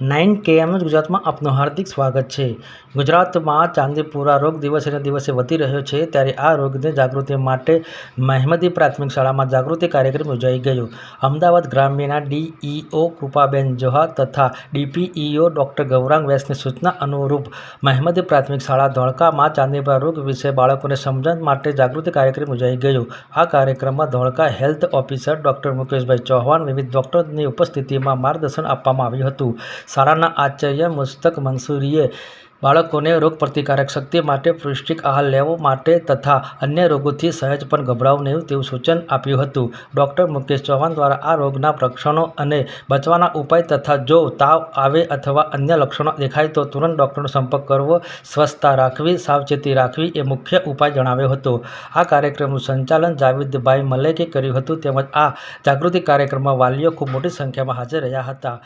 Nine કેએમનું ગુજરાતમાં આપનું હાર્દિક સ્વાગત છે. ગુજરાતમાં ચાંદીપુરા રોગ દિવસેને દિવસે વધી રહ્યો છે, ત્યારે આ રોગને જાગૃતિ માટે મહેમદી પ્રાથમિક શાળામાં જાગૃતિ કાર્યક્રમ યોજાઈ ગયો. અમદાવાદ ગ્રામ્યના ડીઈઓ કૃપાબેન જોહા તથા ડીપીઈઓ ડૉક્ટર ગૌરાંગ વ્યાસની સૂચના અનુરૂપ મહેમદી પ્રાથમિક શાળા ધોળકામાં ચાંદીપુરા રોગ વિશે બાળકોને સમજણ માટે જાગૃતિ કાર્યક્રમ યોજાઈ ગયો. આ કાર્યક્રમમાં Dholka health officer doctor Mukeshbhai Chauhan વિવિધ ડૉક્ટરની ઉપસ્થિતિમાં માર્ગદર્શન આપવામાં આવ્યું હતું. શાળાના આચાર્ય મુસ્તક મંસૂરીએ બાળકોને રોગપ્રતિકારક શક્તિ માટે પૌષ્ટિક આહાર લેવો માટે તથા અન્ય રોગોથી સહેજ પણ ગભરાવું નહીં તેવું સૂચન આપ્યું હતું. ડૉક્ટર મુકેશ ચૌહાણ દ્વારા આ રોગના લક્ષણો અને બચવાના ઉપાય તથા જો તાવ આવે અથવા અન્ય લક્ષણો દેખાય તો તુરંત ડૉક્ટરનો સંપર્ક કરવો સ્વચ્છતા રાખવી, સાવચેતી રાખવી એ મુખ્ય ઉપાય જણાવ્યો હતો. આ કાર્યક્રમનું સંચાલન જાવેદભાઈ મલેકે કર્યું હતું. તેમજ આ જાગૃતિ કાર્યક્રમમાં વાલીઓ ખૂબ મોટી સંખ્યામાં હાજર રહ્યા હતા.